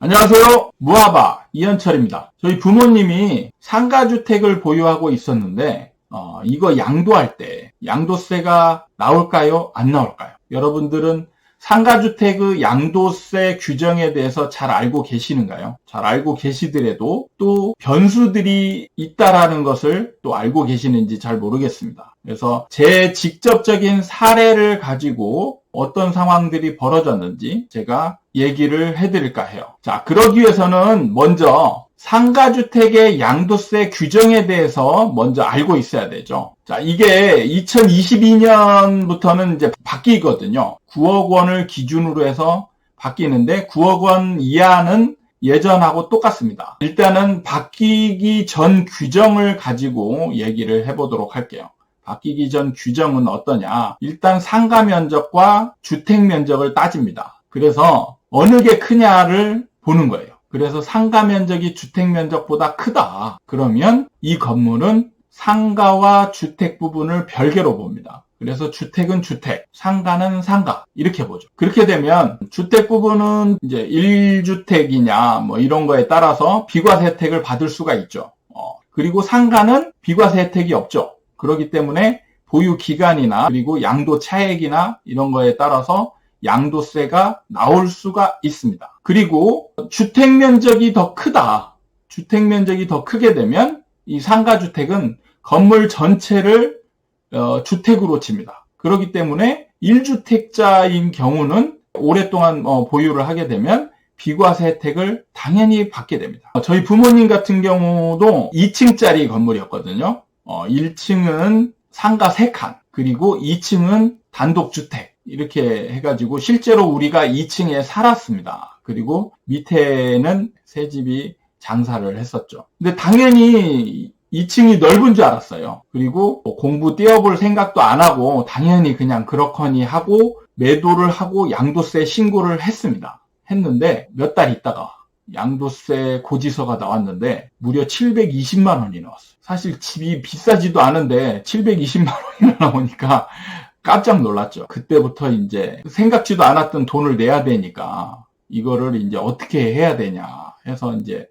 안녕하세요. 무하바 이현철입니다. 저희 부모님이 상가주택을 보유하고 있었는데 어, 이거 양도할 때 양도세가 나올까요? 안 나올까요? 여러분들은 상가주택의 양도세 규정에 대해서 잘 알고 계시는가요? 잘 알고 계시더라도 또 변수들이 있다라는 것을 또 알고 계시는지 잘 모르겠습니다. 그래서 제 직접적인 사례를 가지고 어떤 상황들이 벌어졌는지 제가 얘기를 해드릴까 해요. 자, 그러기 위해서는 먼저 상가주택의 양도세 규정에 대해서 먼저 알고 있어야 되죠. 자, 이게 2022년부터는 이제 바뀌거든요. 9억 원을 기준으로 해서 바뀌는데 9억 원 이하는 예전하고 똑같습니다. 일단은 바뀌기 전 규정을 가지고 얘기를 해보도록 할게요. 바뀌기 전 규정은 어떠냐? 일단 상가 면적과 주택 면적을 따집니다. 그래서 어느 게 크냐를 보는 거예요. 그래서 상가 면적이 주택 면적보다 크다. 그러면 이 건물은 상가와 주택 부분을 별개로 봅니다. 그래서 주택은 주택, 상가는 상가 이렇게 보죠. 그렇게 되면 주택 부분은 이제 1주택이냐 뭐 이런 거에 따라서 비과세 혜택을 받을 수가 있죠. 어, 그리고 상가는 비과세 혜택이 없죠. 그렇기 때문에 보유 기간이나 그리고 양도 차액이나 이런 거에 따라서 양도세가 나올 수가 있습니다. 그리고 주택 면적이 더 크다. 주택 면적이 더 크게 되면 이 상가주택은 건물 전체를 어, 주택으로 칩니다. 그렇기 때문에 1주택자인 경우는 오랫동안 어, 보유를 하게 되면 비과세 혜택을 당연히 받게 됩니다. 저희 부모님 같은 경우도 2층짜리 건물이었거든요. 어, 1층은 상가 3칸, 그리고 2층은 단독주택. 이렇게 해가지고 실제로 우리가 2층에 살았습니다. 그리고 밑에는 새 집이 장사를 했었죠. 근데 당연히 2층이 넓은 줄 알았어요. 그리고 뭐 공부 띄워볼 생각도 안 하고 당연히 그냥 그렇거니 하고 매도를 하고 양도세 신고를 했습니다. 했는데 몇 달 있다가 양도세 고지서가 나왔는데 무려 720만 원이 나왔어요. 사실 집이 비싸지도 않은데 720만 원이 나오니까 깜짝 놀랐죠. 그때부터 이제 생각지도 않았던 돈을 내야 되니까 이거를 이제 어떻게 해야 되냐 해서 이제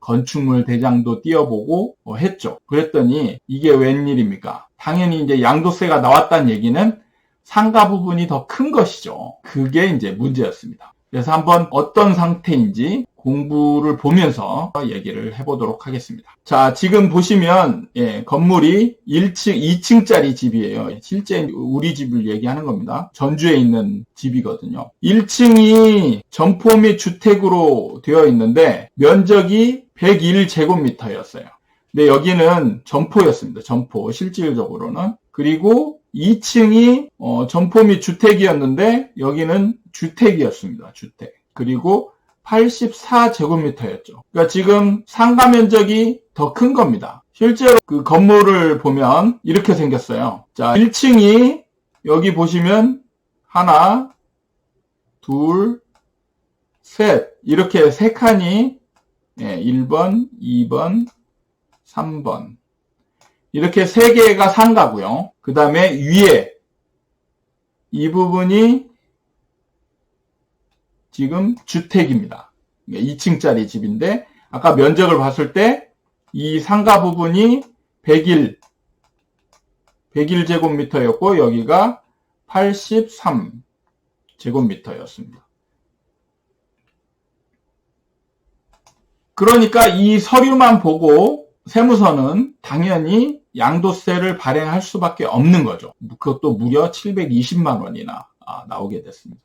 건축물 대장도 띄워보고 뭐 했죠. 그랬더니 이게 웬일입니까? 당연히 이제 양도세가 나왔다는 얘기는 상가 부분이 더 큰 것이죠. 그게 이제 문제였습니다. 그래서 한번 어떤 상태인지 공부를 보면서 얘기를 해보도록 하겠습니다. 자, 지금 보시면 예, 건물이 1층, 2층짜리 집이에요. 실제 우리 집을 얘기하는 겁니다. 전주에 있는 집이거든요. 1층이 점포 및 주택으로 되어 있는데 면적이 101제곱미터였어요. 근데 여기는 점포였습니다. 점포 실질적으로는 그리고 2층이 어, 점포 및 주택이었는데 여기는 주택이었습니다. 주택. 그리고 84제곱미터였죠. 그러니까 지금 상가 면적이 더 큰 겁니다. 실제로 그 건물을 보면 이렇게 생겼어요. 자, 1층이 여기 보시면 하나, 둘, 셋 이렇게 세 칸이 예, 1번, 2번, 3번 이렇게 세 개가 상가고요. 그 다음에 위에 이 부분이 지금 주택입니다. 2층짜리 집인데 아까 면적을 봤을 때 이 상가 부분이 101 101제곱미터였고 여기가 83 제곱미터였습니다. 그러니까 이 서류만 보고 세무서는 당연히 양도세를 발행할 수밖에 없는 거죠. 그것도 무려 720만 원이나 아, 나오게 됐습니다.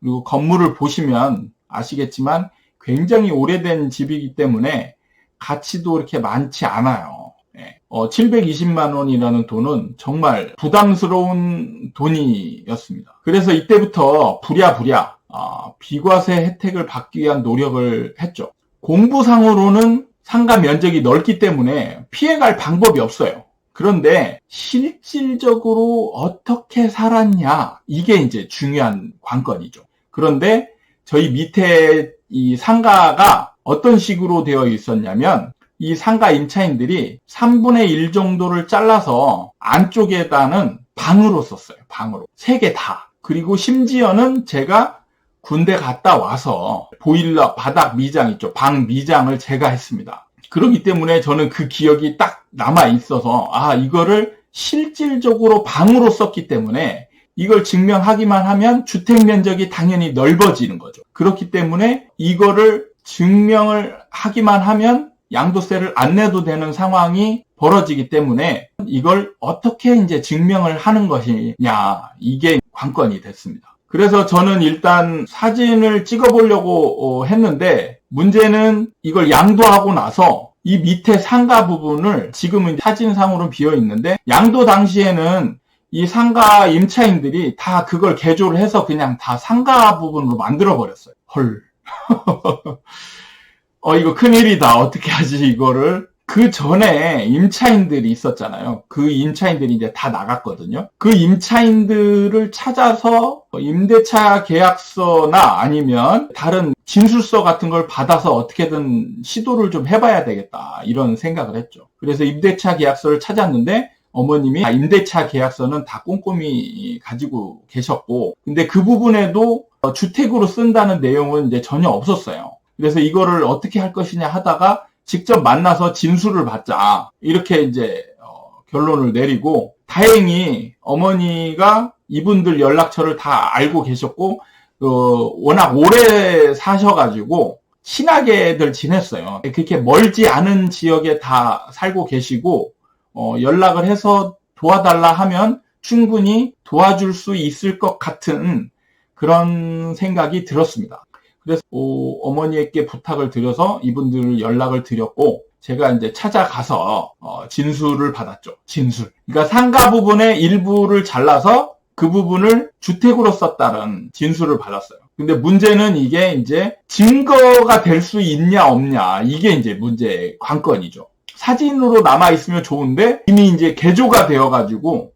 그리고 건물을 보시면 아시겠지만 굉장히 오래된 집이기 때문에 가치도 이렇게 많지 않아요. 네. 어, 720만 원이라는 돈은 정말 부담스러운 돈이었습니다. 그래서 이때부터 부랴부랴 어, 비과세 혜택을 받기 위한 노력을 했죠. 공부상으로는 상가 면적이 넓기 때문에 피해갈 방법이 없어요. 그런데 실질적으로 어떻게 살았냐 이게 이제 중요한 관건이죠. 그런데 저희 밑에 이 상가가 어떤 식으로 되어 있었냐면 이 상가 임차인들이 3분의 1 정도를 잘라서 안쪽에다는 방으로 썼어요. 방으로. 세 개 다. 그리고 심지어는 제가 군대 갔다 와서 보일러 바닥 미장 있죠. 방 미장을 제가 했습니다. 그렇기 때문에 저는 그 기억이 딱 남아 있어서 아 이거를 실질적으로 방으로 썼기 때문에 이걸 증명하기만 하면 주택 면적이 당연히 넓어지는 거죠. 그렇기 때문에 이거를 증명을 하기만 하면 양도세를 안 내도 되는 상황이 벌어지기 때문에 이걸 어떻게 이제 증명을 하는 것이냐 이게 관건이 됐습니다. 그래서 저는 일단 사진을 찍어보려고 어, 했는데 문제는 이걸 양도하고 나서 이 밑에 상가 부분을 지금은 사진상으로 비어 있는데 양도 당시에는 이 상가 임차인들이 다 그걸 개조를 해서 그냥 다 상가 부분으로 만들어 버렸어요. 헐. 어, 이거 큰일이다. 어떻게 하지, 이거를. 그 전에 임차인들이 있었잖아요. 그 임차인들이 이제 다 나갔거든요. 그 임차인들을 찾아서 임대차 계약서나 아니면 다른 진술서 같은 걸 받아서 어떻게든 시도를 좀 해봐야 되겠다. 이런 생각을 했죠. 그래서 임대차 계약서를 찾았는데 어머님이 임대차 계약서는 다 꼼꼼히 가지고 계셨고, 근데 그 부분에도 주택으로 쓴다는 내용은 이제 전혀 없었어요. 그래서 이거를 어떻게 할 것이냐 하다가 직접 만나서 진술을 받자. 이렇게 이제 어, 결론을 내리고 다행히 어머니가 이분들 연락처를 다 알고 계셨고 어, 워낙 오래 사셔가지고 친하게들 지냈어요. 그렇게 멀지 않은 지역에 다 살고 계시고 어, 연락을 해서 도와달라 하면 충분히 도와줄 수 있을 것 같은 그런 생각이 들었습니다. 그래서 어, 머니에게 부탁을 드려서 이분들 연락을 드렸고 제가 이제 찾아가서 어, 진술을 받았죠. 진술. 그러니까 상가 부분의 일부를 잘라서 그 부분을 주택으로 썼다는 진술을 받았어요. 근데 문제는 이게 이제 증거가 될 수 있냐 없냐 이게 이제 문제의 관건이죠. 사진으로 남아 있으면 좋은데 이미 이제 개조가 되어 가지고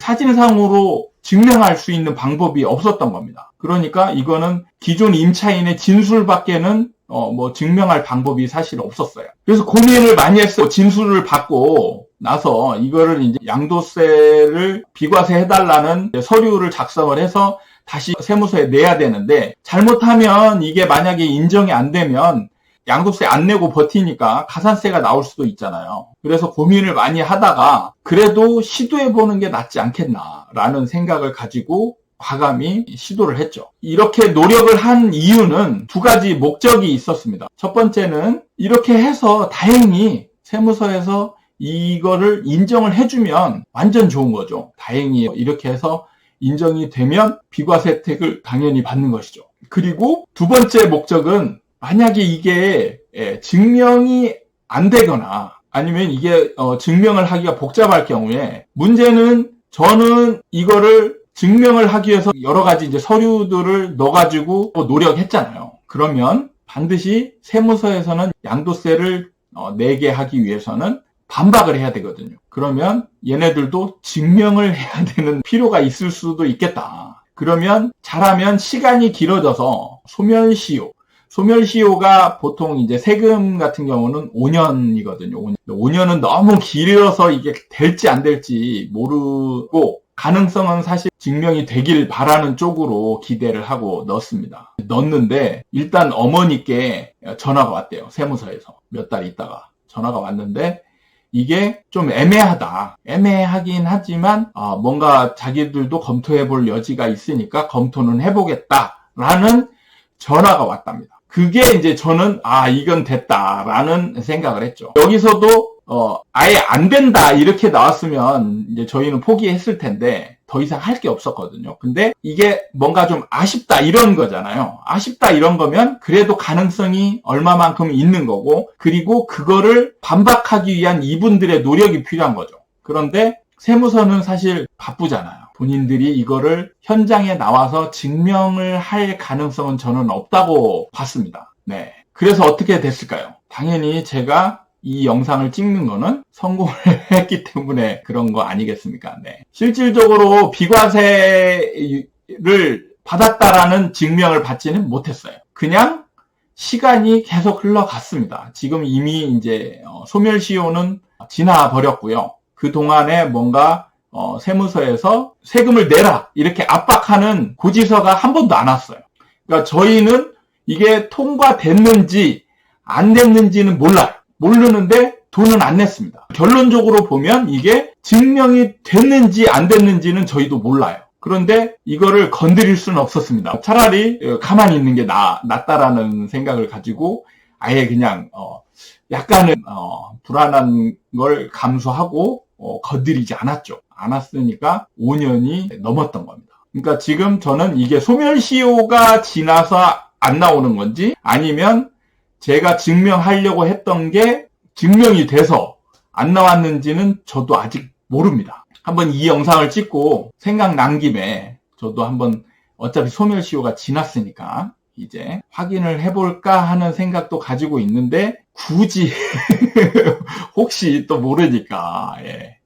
사진상으로 증명할 수 있는 방법이 없었던 겁니다. 그러니까 이거는 기존 임차인의 진술밖에는 어, 뭐 증명할 방법이 사실 없었어요. 그래서 고민을 많이 했어요. 진술을 받고 나서 이거를 이제 양도세를 비과세 해달라는 서류를 작성을 해서 다시 세무서에 내야 되는데 잘못하면 이게 만약에 인정이 안 되면 양도세 안 내고 버티니까 가산세가 나올 수도 있잖아요. 그래서 고민을 많이 하다가 그래도 시도해 보는 게 낫지 않겠나라는 생각을 가지고 과감히 시도를 했죠. 이렇게 노력을 한 이유는 두 가지 목적이 있었습니다. 첫 번째는 이렇게 해서 다행히 세무서에서 이거를 인정을 해주면 완전 좋은 거죠. 다행히 이렇게 해서 인정이 되면 비과세 혜택을 당연히 받는 것이죠. 그리고 두 번째 목적은 만약에 이게 예, 증명이 안 되거나 아니면 이게 어, 증명을 하기가 복잡할 경우에 문제는 저는 이거를 증명을 하기 위해서 여러 가지 이제 서류들을 넣어가지고 노력했잖아요. 그러면 반드시 세무서에서는 양도세를 어, 내게 하기 위해서는 반박을 해야 되거든요. 그러면 얘네들도 증명을 해야 되는 필요가 있을 수도 있겠다. 그러면 잘하면 시간이 길어져서 소멸시효, 소멸시효가 보통 이제 세금 같은 경우는 5년이거든요. 5년. 5년 은 너무 길어서 이게 될지 안 될지 모르고 가능성은 사실 증명이 되길 바라는 쪽으로 기대를 하고 넣었습니다. 넣었는데 일단 어머니께 전화가 왔대요. 세무서에서 몇 달 있다가 전화가 왔는데 이게 좀 애매하다. 애매하긴 하지만 어, 뭔가 자기들도 검토해 볼 여지가 있으니까 검토는 해보겠다라는 전화가 왔답니다. 그게 이제 저는 아 이건 됐다라는 생각을 했죠. 여기서도 어 아예 안 된다 이렇게 나왔으면 이제 저희는 포기했을 텐데 더 이상 할 게 없었거든요. 근데 이게 뭔가 좀 아쉽다 이런 거잖아요. 아쉽다 이런 거면 그래도 가능성이 얼마만큼 있는 거고 그리고 그거를 반박하기 위한 이분들의 노력이 필요한 거죠. 그런데 세무서는 사실 바쁘잖아요. 본인들이 이거를 현장에 나와서 증명을 할 가능성은 저는 없다고 봤습니다. 네. 그래서 어떻게 됐을까요? 당연히 제가 이 영상을 찍는 거는 성공을 했기 때문에 그런 거 아니겠습니까? 네. 실질적으로 비과세를 받았다라는 증명을 받지는 못했어요. 그냥 시간이 계속 흘러갔습니다. 지금 이미 이제 어, 소멸시효는 지나 버렸고요. 그 동안에 뭔가 어, 세무서에서 세금을 내라 이렇게 압박하는 고지서가 한 번도 안 왔어요. 그러니까 저희는 이게 통과됐는지 안 됐는지는 몰라요. 모르는데 돈은 안 냈습니다. 결론적으로 보면 이게 증명이 됐는지 안 됐는지는 저희도 몰라요. 그런데 이거를 건드릴 수는 없었습니다. 차라리 가만히 있는 게 나, 낫다라는 생각을 가지고 아예 그냥 어, 약간은 어, 불안한 걸 감수하고 어, 건드리지 않았죠. 않았으니까 5년이 넘었던 겁니다. 그러니까 지금 저는 이게 소멸시효가 지나서 안 나오는 건지 아니면 제가 증명하려고 했던 게 증명이 돼서 안 나왔는지는 저도 아직 모릅니다. 한번 이 영상을 찍고 생각난 김에 저도 한번 어차피 소멸시효가 지났으니까 이제 확인을 해볼까 하는 생각도 가지고 있는데 굳이 혹시 또 모르니까 예.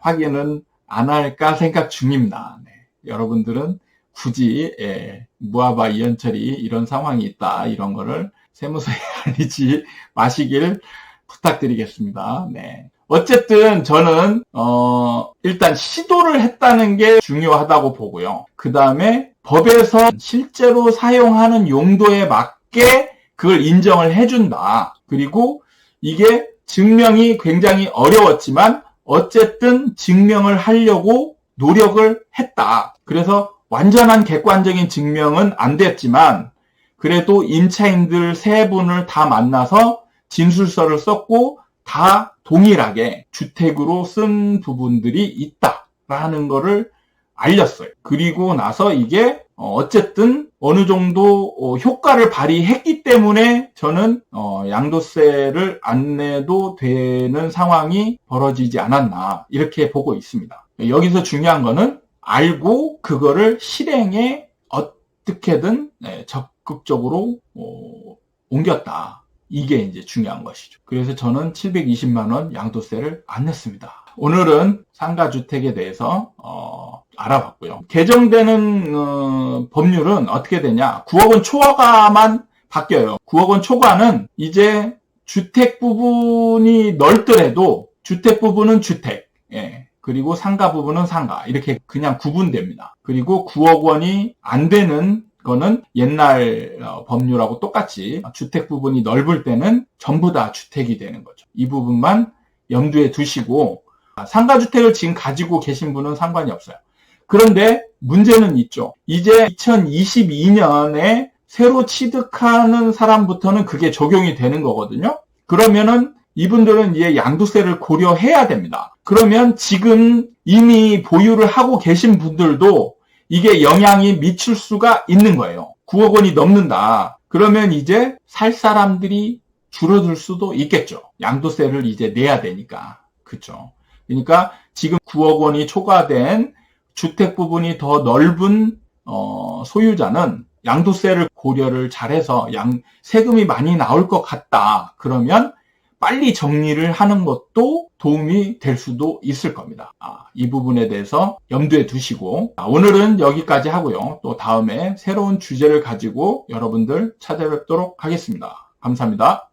확인은 안 할까 생각 중입니다. 네. 여러분들은 굳이 예, 무아바 이현철이 이런 상황이 있다 이런 거를 세무서에 알리지 마시길 부탁드리겠습니다. 네. 어쨌든 저는 어 일단 시도를 했다는 게 중요하다고 보고요. 그 다음에 법에서 실제로 사용하는 용도에 맞게 그걸 인정을 해준다. 그리고 이게 증명이 굉장히 어려웠지만 어쨌든 증명을 하려고 노력을 했다. 그래서 완전한 객관적인 증명은 안 됐지만 그래도 임차인들 세 분을 다 만나서 진술서를 썼고 다 동일하게 주택으로 쓴 부분들이 있다라는 거를 알렸어요. 그리고 나서 이게 어쨌든 어느 정도 어, 효과를 발휘했기 때문에 저는 어, 양도세를 안 내도 되는 상황이 벌어지지 않았나 이렇게 보고 있습니다. 여기서 중요한 거는 알고 그거를 실행에 어떻게든 네, 적극적으로 어, 옮겼다. 이게 이제 중요한 것이죠. 그래서 저는 720만 원 양도세를 안 냈습니다. 오늘은 상가주택에 대해서 어, 알아봤고요. 개정되는 어, 법률은 어떻게 되냐? 9억 원 초과만 바뀌어요. 9억 원 초과는 이제 주택 부분이 넓더라도 주택 부분은 주택, 예. 그리고 상가 부분은 상가 이렇게 그냥 구분됩니다. 그리고 9억 원이 안 되는 거는 옛날 어, 법률하고 똑같이 주택 부분이 넓을 때는 전부 다 주택이 되는 거죠. 이 부분만 염두에 두시고 상가주택을 지금 가지고 계신 분은 상관이 없어요. 그런데 문제는 있죠. 이제 2022년에 새로 취득하는 사람부터는 그게 적용이 되는 거거든요. 그러면은 이분들은 이제 양도세를 고려해야 됩니다. 그러면 지금 이미 보유를 하고 계신 분들도 이게 영향이 미칠 수가 있는 거예요. 9억 원이 넘는다. 그러면 이제 살 사람들이 줄어들 수도 있겠죠. 양도세를 이제 내야 되니까. 그렇죠. 그러니까 지금 9억 원이 초과된 주택 부분이 더 넓은 어, 소유자는 양도세를 고려를 잘해서 양 세금이 많이 나올 것 같다. 그러면 빨리 정리를 하는 것도 도움이 될 수도 있을 겁니다. 아, 이 부분에 대해서 염두에 두시고 아, 오늘은 여기까지 하고요. 또 다음에 새로운 주제를 가지고 여러분들 찾아뵙도록 하겠습니다. 감사합니다.